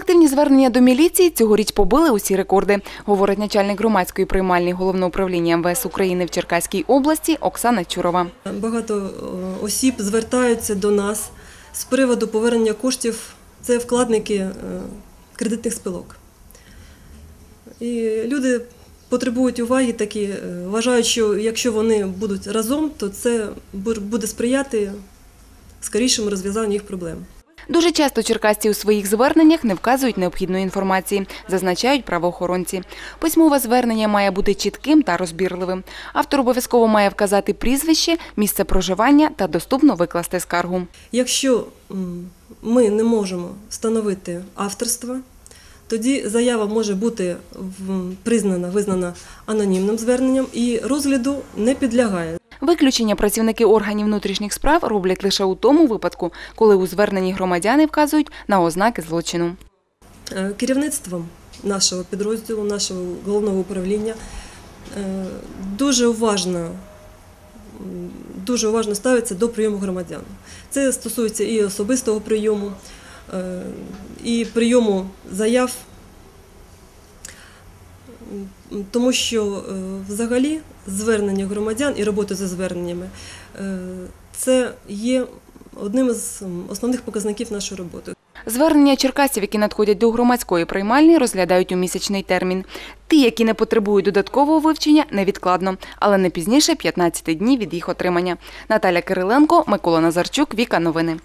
Колективні звернення до міліції цьогоріч побили усі рекорди, говорить начальник громадської приймальні головного управління МВС України в Черкаській області Оксана Чурова. Багато е, осіб звертаються до нас з приводу повернення коштів. Це вкладники е, кредитних спілок. І люди потребують уваги такі, е, вважають, що якщо вони будуть разом, то це буде сприяти скорішому розв'язанню їх проблем. Дуже часто черкасці у своїх зверненнях не вказують необхідної інформації, зазначають правоохоронці. Письмове звернення має бути чітким та розбірливим. Автор обов'язково має вказати прізвище, місце проживання та доступно викласти скаргу. Якщо ми не можемо встановити авторство, тоді заява може бути признана, визнана анонімним зверненням і розгляду не підлягає. Виключення працівники органів внутрішніх справ роблять лише у тому випадку, коли у зверненні громадяни вказують на ознаки злочину. Е, Керівництвом нашого підрозділу, нашого головного управління е, дуже уважно, дуже уважно ставиться до прийому громадян. Це стосується і особистого прийому, е, і прийому заяв, тому що е, взагалі звернення громадян і робота за зверненнями е, це є одним із основних показників нашої роботи. Звернення черкасців, які надходять до громадської приймальні, розглядають у місячний термін. Ті, які не потребують додаткового вивчення, невідкладно, але не пізніше 15 днів від їх отримання. Наталя Кириленко, Микола Назарчук, Віка Новини.